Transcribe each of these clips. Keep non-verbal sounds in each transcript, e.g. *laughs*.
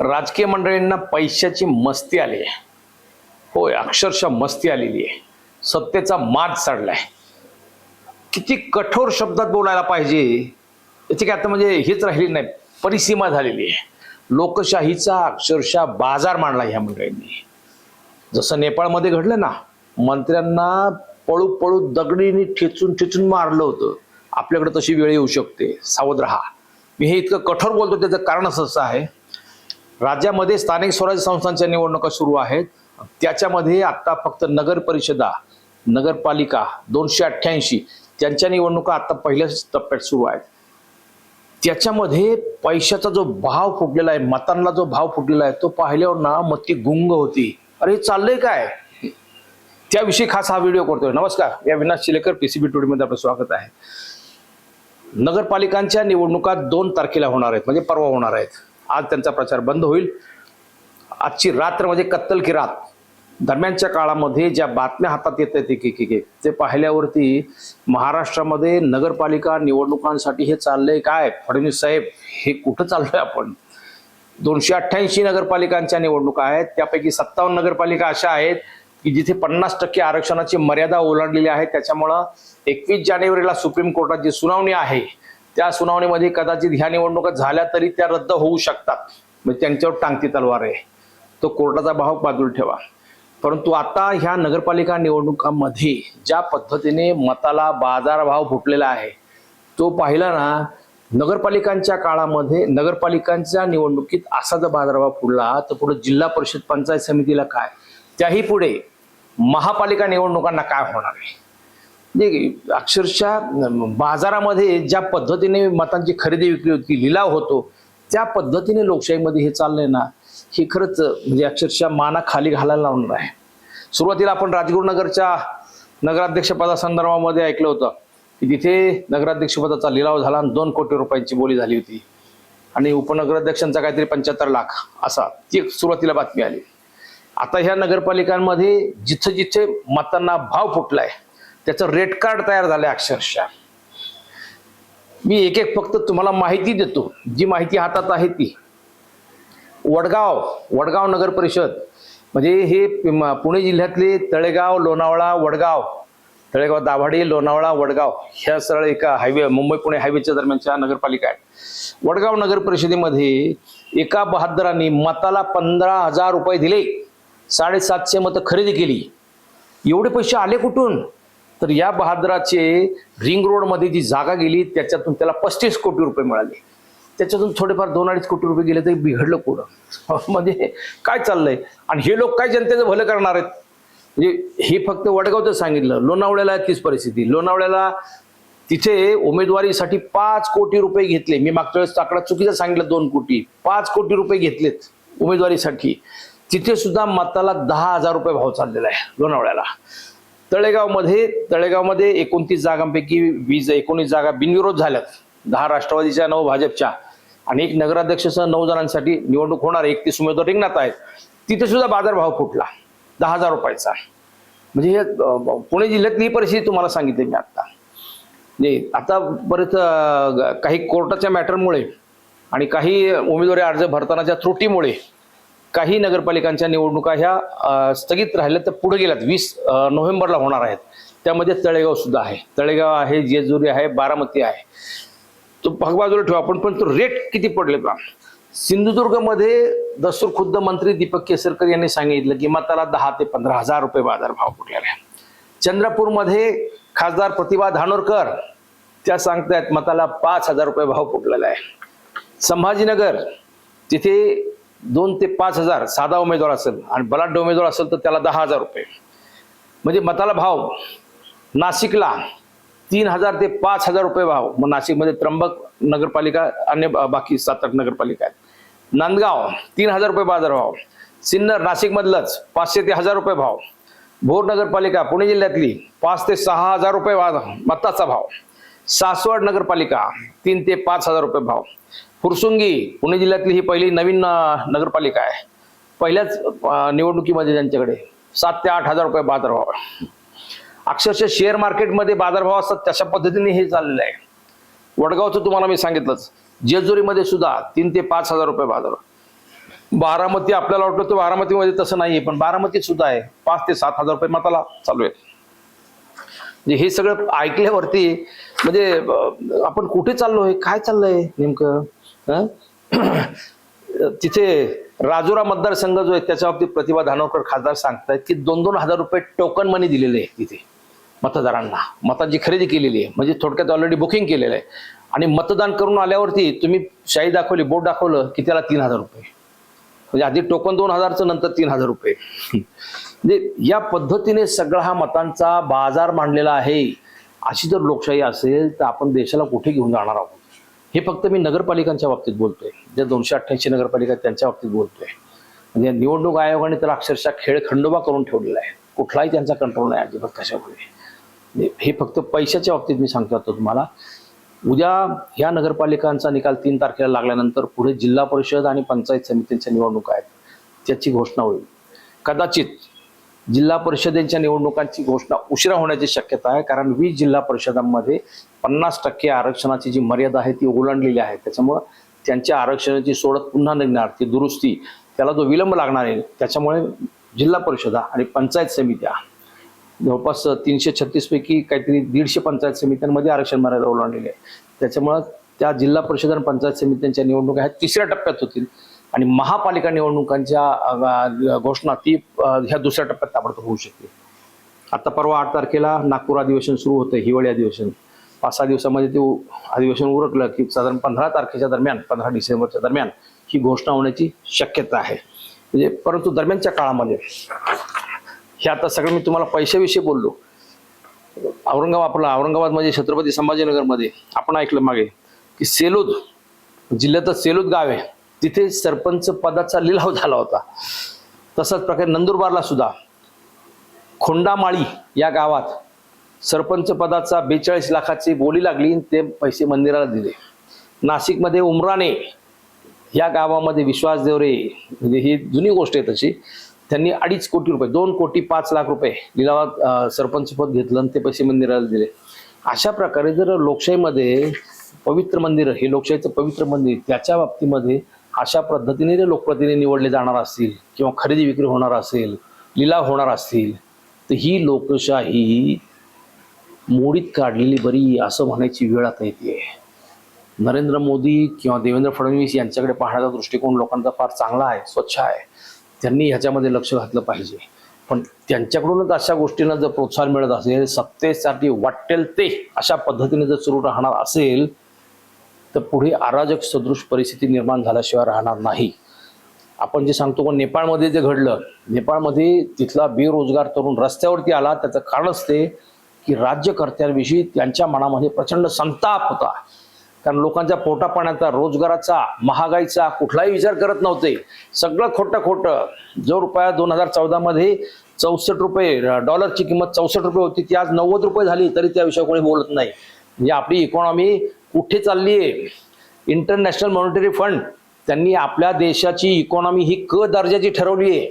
राजकीय मंडळींना पैशाची मस्ती आली आहे. होय अक्षरशः मस्ती आलेली आहे. सत्तेचा माज चढलाय. किती कठोर शब्दात बोलायला पाहिजे याची काय आता म्हणजे हेच राहिली नाही परिसीमा झालेली आहे. लोकशाहीचा अक्षरशः बाजार मांडला ह्या मंडळींनी. जसं नेपाळमध्ये घडलं ना मंत्र्यांना पळू पळू दगडीने ठेचून ठेचून मारलं होतं. आपल्याकडे तशी वेळ येऊ शकते सावध राहा. मी हे इतकं कठोर बोलतो त्याचं कारण असं असं आहे. राज्यामध्ये स्थानिक स्वराज्य संस्थांच्या निवडणुका सुरू आहेत. त्याच्यामध्ये आत्ता फक्त नगर परिषदा नगरपालिका दोनशे अठ्ठ्याऐंशी त्यांच्या निवडणुका आता पहिल्याच टप्प्यात सुरू आहेत. त्याच्यामध्ये पैशाचा जो भाव फुटलेला आहे मतांना जो भाव फुटलेला आहे तो पाहिल्यावर ना मग ती गुंग होती. अरे चाललंय काय? त्याविषयी खास हा व्हिडिओ करतोय. नमस्कार. या विनाश शिलेकर पीसीबी टुडीमध्ये आपलं स्वागत आहे. नगरपालिकांच्या निवडणुका दोन तारखेला होणार आहेत म्हणजे परवा होणार आहेत. आज त्यांचा प्रचार बंद होईल. आजची रात्र म्हणजे कत्तल की रात. दरम्यानच्या काळामध्ये ज्या बातम्या हातात येत आहेत एक एक ते पाहिल्यावरती महाराष्ट्रामध्ये नगरपालिका निवडणुकांसाठी हे चाललंय काय? फडणवीस साहेब हे कुठं चाललोय आपण? दोनशे अठ्ठ्याऐंशी नगरपालिकांच्या निवडणुका आहेत. त्यापैकी सत्तावन्न नगरपालिका अशा आहेत की जिथे पन्नास टक्के आरक्षणाची मर्यादा ओलांडलेली आहे. त्याच्यामुळं एकवीस जानेवारीला सुप्रीम कोर्टात जी सुनावणी आहे त्या सुनावणीमध्ये कदाचित ह्या निवडणुका झाल्या तरी त्या रद्द होऊ शकतात. म्हणजे त्यांच्यावर टांगती तलवार आहे. तो कोर्टाचा भाव बाजूला ठेवा. परंतु आता ह्या नगरपालिका निवडणुकांमध्ये ज्या पद्धतीने मताला बाजारभाव फुटलेला आहे तो पाहिला ना नगरपालिकांच्या काळामध्ये नगरपालिकांच्या निवडणुकीत असा जर बाजारभाव फुडला तर पुढे जिल्हा परिषद पंचायत समितीला काय? त्याही पुढे महापालिका निवडणुकांना काय होणार आहे? अक्षरशः बाजारामध्ये ज्या पद्धतीने मतांची खरेदी विक्री होती लिलाव होतो त्या पद्धतीने लोकशाहीमध्ये हे चाललंय ना हे खरंच म्हणजे अक्षरशः माना खाली घालायला लावणार आहे. सुरुवातीला आपण राजगुरुनगरच्या नगराध्यक्षपदासंदर्भामध्ये ऐकलं होतं की तिथे नगराध्यक्षपदाचा लिलाव झाला आणि दोन कोटी रुपयांची बोली झाली होती. आणि उपनगराध्यक्षांचा काहीतरी पंच्याहत्तर लाख असा ती एक सुरुवातीला बातमी आली. आता ह्या नगरपालिकांमध्ये जिथं जिथे मतांना भाव फुटलाय त्याचं रेड कार्ड तयार झालं अक्षरशः. मी एक एक फक्त तुम्हाला माहिती देतो. जी माहिती हातात आहे ती. वडगाव वडगाव नगर परिषद. म्हणजे हे म- पुणे जिल्ह्यातले तळेगाव लोणावळा वडगाव. तळेगाव दाभाडी लोणावळा वडगाव. ह्या सरळ एका हायवे मुंबई पुणे हायवेच्या दरम्यानच्या नगरपालिका आहेत. वडगाव नगर परिषदेमध्ये एका बहादरांनी मताला पंधरा हजार रुपये दिले. साडेसातशे मतं खरेदी केली. एवढे पैसे आले कुठून? तर या बहादराचे रिंग रोडमध्ये जी जागा गेली त्याच्यातून त्याला पस्तीस कोटी रुपये मिळाले. त्याच्यातून थोडेफार दोन अडीच कोटी रुपये गेले तरी बिघडलं कुठं *laughs* म्हणजे काय चाललंय? आणि हे लोक काय जनतेचं भलं करणार आहेत? म्हणजे हे फक्त वडगावचं सांगितलं. लोणावळ्याला तीच परिस्थिती. लोणावळ्याला तिथे उमेदवारीसाठी पाच कोटी रुपये घेतले. मी मागच्या वेळेस आकडा चुकीचा सांगितलं दोन कोटी. पाच कोटी रुपये घेतलेत उमेदवारीसाठी. तिथे सुद्धा मताला दहा हजार रुपये भाव चाललेला आहे लोणावळ्याला. तळेगावमध्ये तळेगावमध्ये एकोणतीस जागांपैकी वीस एकोणीस जागा बिनविरोध झाल्यात. दहा राष्ट्रवादीच्या नऊ भाजपच्या. आणि एक नगराध्यक्षसह नऊ जणांसाठी निवडणूक होणार एकतीस उमेदवार रिंगणात आहेत. तिथे सुद्धा बाजारभाव फुटला. दहा हजार रुपयाचा. म्हणजे हे पुणे जिल्ह्यातली ही परिस्थिती तुम्हाला सांगितली मी आता. म्हणजे आता परत काही कोर्टाच्या मॅटरमुळे आणि काही उमेदवारी अर्ज भरतानाच्या त्रुटीमुळे काही नगरपालिकांच्या निवडणुका ह्या स्थगित राहिल्या तर पुढे गेल्यात. वीस नोव्हेंबरला होणार आहेत. त्यामध्ये तळेगाव सुद्धा आहे. तळेगाव आहे जेजुरी आहे बारामती आहे. तो भाग बाजूला ठेवा आपण पण तो रेट किती पडले का सिंधुदुर्गमध्ये दसूर खुद्द मंत्री दीपक केसरकर यांनी सांगितलं की मताला दहा ते पंधरा हजार रुपये बाजार भाव आहे चंद्रपूरमध्ये खासदार प्रतिभा धानोरकर त्या सांगतायत मताला पाच हजार रुपये भाव फुटलेला आहे. संभाजीनगर तिथे दोन ते पाच हजार साधा उमेदवार असेल आणि बलाढ्य उमेदवार असेल तर त्याला दहा हजार रुपये. म्हणजे मताला भाव नाशिकला तीन हजार ते पाच हजार रुपये भाव. मग नाशिकमध्ये त्र्यंबक नगरपालिका अन्य बाकी सात आठ नगरपालिका आहेत. नांदगाव तीन हजार रुपये बाजारभाव सिन्नर नाशिकमधलंच पाचशे ते हजार रुपये भाव. भोर नगरपालिका पुणे जिल्ह्यातली पाच ते सहा हजार रुपये मताचा भाव. सासवड नगरपालिका तीन ते पाच हजार रुपये भाव. फुरसुंगी पुणे जिल्ह्यातली ही पहिली नवीन नगरपालिका आहे. पहिल्याच निवडणुकीमध्ये त्यांच्याकडे सात ते आठ हजार रुपये बाजारभाव. अक्षरशः शेअर मार्केटमध्ये बाजारभाव असतात तशा पद्धतीने हे चाललेलं आहे. वडगावचं तुम्हाला मी सांगितलंच. जेजुरीमध्ये सुद्धा तीन ते पाच हजार रुपये बाजार. बारामती आपल्याला वाटलं तर बारामतीमध्ये तसं नाहीये पण बारामती सुद्धा आहे. पाच ते सात हजार रुपये मताला चालू आहे. म्हणजे हे सगळं ऐकल्यावरती म्हणजे आपण कुठे चाललो आहे? काय चाललंय नेमकं? *clears throat* तिथे राजुरा मतदारसंघ जो आहे त्याच्या बाबतीत प्रतिभा धानोरकर खासदार सांगतायत की दोन दोन हजार रुपये टोकन मनी दिलेले आहे तिथे मतदारांना. मताची खरेदी केलेली आहे. म्हणजे थोडक्यात ऑलरेडी बुकिंग केलेलं आहे. आणि मतदान करून आल्यावरती तुम्ही शाही दाखवली बोट दाखवलं की त्याला तीन हजार रुपये. म्हणजे आधी टोकन दोन हजारचं नंतर तीन हजार रुपये. *laughs* म्हणजे या पद्धतीने सगळा हा मतांचा बाजार मांडलेला आहे. अशी जर लोकशाही असेल तर आपण देशाला कुठे घेऊन जाणार आहोत? हे फक्त मी नगरपालिकांच्या बाबतीत बोलतोय. ज्या दोनशे अठ्ठ्याऐंशी नगरपालिका आहेत त्यांच्या बाबतीत बोलतोय. म्हणजे निवडणूक आयोगाने तर अक्षरशः खेळ खंडोबा करून ठेवलेला आहे. कुठलाही त्यांचा कंट्रोल नाही अजिबात कशामुळे. म्हणजे हे फक्त पैशाच्या बाबतीत मी सांगतो आता तुम्हाला. उद्या ह्या नगरपालिकांचा निकाल तीन तारखेला लागल्यानंतर पुढे जिल्हा परिषद आणि पंचायत समितींच्या निवडणुका आहेत. त्याची घोषणा होईल. कदाचित जिल्हा परिषदेच्या निवडणुकांची घोषणा उशिरा होण्याची शक्यता आहे. कारण वीस जिल्हा परिषदांमध्ये पन्नास टक्के आरक्षणाची जी मर्यादा आहे ती ओलांडलेली आहे. त्याच्यामुळं त्यांच्या आरक्षणाची सोडत पुन्हा निघणार ती दुरुस्ती त्याला जो विलंब लागणार आहे त्याच्यामुळे जिल्हा परिषदा आणि पंचायत समित्या जवळपास तीनशे छत्तीसपैकी काहीतरी दीडशे पंचायत समित्यांमध्ये आरक्षण मर्यादा ओलांडलेली आहे. त्याच्यामुळं त्या जिल्हा परिषद आणि पंचायत समित्यांच्या निवडणुका ह्या तिसऱ्या टप्प्यात होतील. आणि महापालिका निवडणुकांच्या घोषणा ती ह्या दुसऱ्या टप्प्यात ताबडतोब होऊ शकते. आता परवा आठ तारखेला नागपूर अधिवेशन सुरू होतं हिवाळी अधिवेशन. पाच सहा दिवसामध्ये ते अधिवेशन उरकलं की साधारण पंधरा तारखेच्या दरम्यान पंधरा डिसेंबरच्या दरम्यान ही घोषणा होण्याची शक्यता आहे. म्हणजे परंतु दरम्यानच्या काळामध्ये हे आता सगळं मी तुम्हाला पैशाविषयी बोललो. औरंगाबाद आपला औरंगाबादमध्ये छत्रपती संभाजीनगरमध्ये आपण ऐकलं मागे की सेलूद जिल्ह्यातच सेलूद गाव आहे. तिथे सरपंच पदाचा लिलाव झाला होता. तसाच प्रकारे नंदुरबारला सुद्धा खोंडामाळी या गावात सरपंच पदाचा बेचाळीस लाखाची बोली लागली आणि ते पैसे मंदिराला दिले. नाशिकमध्ये उमराणे या गावामध्ये विश्वास देवरे म्हणजे ही जुनी गोष्ट आहे तशी त्यांनी अडीच कोटी रुपये दोन कोटी पाच लाख रुपये लिलावात सरपंच पद घेतलं आणि ते पैसे मंदिराला दिले. अशा प्रकारे जर लोकशाहीमध्ये पवित्र मंदिर हे लोकशाहीचं पवित्र मंदिर त्याच्या बाबतीमध्ये अशा पद्धतीने जर लोकप्रतिनिधी निवडले जाणार असतील किंवा खरेदी विक्री होणार असेल लिलाव होणार असतील तर ही लोकशाही मोडीत काढलेली बरी असं म्हणायची वेळ आता येते. नरेंद्र मोदी किंवा देवेंद्र फडणवीस यांच्याकडे पाहण्याचा दृष्टिकोन लोकांचा फार चांगला आहे स्वच्छ आहे. त्यांनी ह्याच्यामध्ये लक्ष घातलं पाहिजे. पण त्यांच्याकडूनच अशा गोष्टींना जर प्रोत्साहन मिळत असेल सत्तेसाठी वाटेल ते अशा पद्धतीने जर सुरू राहणार असेल तर पुढे अराजक सदृश परिस्थिती निर्माण झाल्याशिवाय राहणार नाही. आपण जे सांगतो पण नेपाळमध्ये जे घडलं नेपाळमध्ये तिथला बेरोजगार तरुण रस्त्यावरती आला त्याचं कारणच ते की राज्यकर्त्यांविषयी त्यांच्या मनामध्ये प्रचंड संताप होता. कारण लोकांच्या पोटापाण्याचा रोजगाराचा महागाईचा कुठलाही विचार करत नव्हते. सगळं खोटं खोटं. जो रुपया दोन हजार चौदामध्ये चौसष्ट रुपये डॉलरची किंमत चौसष्ट रुपये होती ती आज नव्वद रुपये झाली तरी त्या विषयी कोणी बोलत नाही. म्हणजे आपली इकॉनॉमी कुठे चालली आहे? इंटरनॅशनल मॉनिटरी फंड त्यांनी आपल्या देशाची इकॉनॉमी ही क दर्जाची ठरवली आहे.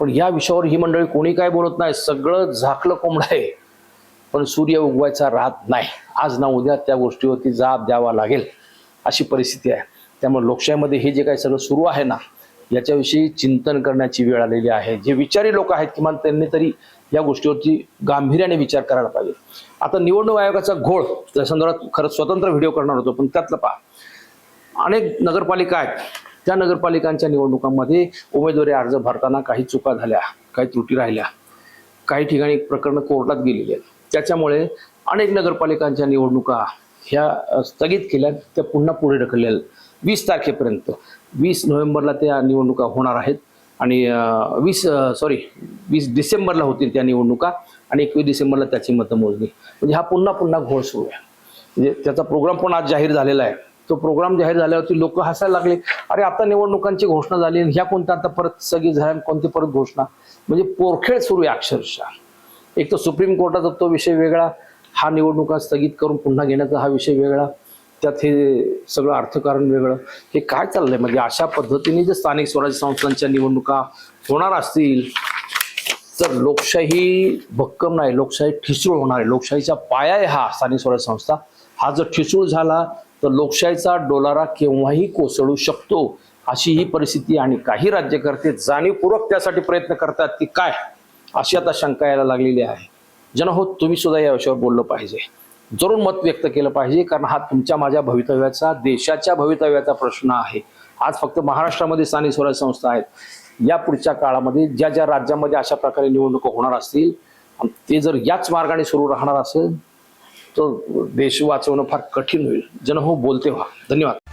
पण या विषयावर ही मंडळी कोणी काय बोलत नाही सगळं झाकलं कोंबडं आहे. पण सूर्य उगवायचा राहत नाही. आज ना उद्या त्या गोष्टीवरती जाब द्यावा लागेल अशी परिस्थिती आहे. त्यामुळे लोकशाहीमध्ये हे जे काही सगळं सुरू आहे ना याच्याविषयी चिंतन करण्याची वेळ आलेली आहे. जे विचारी लोक आहेत किमान त्यांनी तरी या गोष्टीवरती गांभीर्याने विचार करायला पाहिजे. आता निवडणूक आयोगाचा घोळ. त्या संदर्भात खरंच स्वतंत्र व्हिडिओ करणार होतो पण त्यातलं पहा. अनेक नगरपालिका आहेत. त्या नगरपालिकांच्या निवडणुकांमध्ये उमेदवारी अर्ज भरताना काही चुका झाल्या काही त्रुटी राहिल्या. काही ठिकाणी प्रकरणं कोर्टात गेलेली आहेत. त्याच्यामुळे अनेक नगरपालिकांच्या निवडणुका ह्या स्थगित केल्या. त्या पुन्हा पुढे ढकलल्या. वीस तारखेपर्यंत वीस नोव्हेंबरला त्या निवडणुका होणार आहेत. आणि वीस सॉरी वीस डिसेंबरला होतील त्या निवडणुका. आणि एकवीस डिसेंबरला त्याची मतमोजणी. म्हणजे हा पुन्हा पुन्हा घोळ सुरू आहे. म्हणजे त्याचा प्रोग्राम पण आज जाहीर झालेला आहे. तो प्रोग्राम जाहीर झाल्यावरती लोक हसायला लागले. अरे आता निवडणुकांची घोषणा झाली आणि ह्या कोणत्या आता परत सगळी झाल्या कोणती परत घोषणा? म्हणजे पोरखेळ सुरू आहे अक्षरशः. एक तर सुप्रीम कोर्टाचा तो विषय वेगळा हा निवडणुका स्थगित करून पुन्हा घेण्याचा हा विषय वेगळा त्यात हे सगळं अर्थकारण वेगळं. हे काय चाललंय? म्हणजे अशा पद्धतीने जे स्थानिक स्वराज्य संस्थांच्या निवडणुका होणार असतील तर लोकशाही भक्कम नाही लोकशाही ठिसूळ होणार आहे. लोकशाहीचा पाया आहे हा स्थानिक स्वराज्य संस्था. हा जर ठिसूळ झाला तर लोकशाहीचा डोलारा केव्हाही कोसळू शकतो अशी ही परिस्थिती आणि काही राज्यकर्ते जाणीवपूर्वक त्यासाठी प्रयत्न करतात की काय अशी आता शंका यायला लागलेली आहे. जन हो तुम्ही सुद्धा या विषयावर बोललं पाहिजे. जरूर मत व्यक्त केलं पाहिजे कारण हा तुमच्या माझ्या भवितव्याचा देशाच्या भवितव्याचा प्रश्न आहे. आज फक्त महाराष्ट्रामध्ये स्थानिक स्वराज्य संस्था आहेत. या पुढच्या काळामध्ये ज्या ज्या राज्यामध्ये अशा प्रकारे निवडणुका होणार असतील ते जर याच मार्गाने सुरू राहणार असेल तर देश वाचवणं फार कठीण होईल. जन हो बोलते व्हा. धन्यवाद.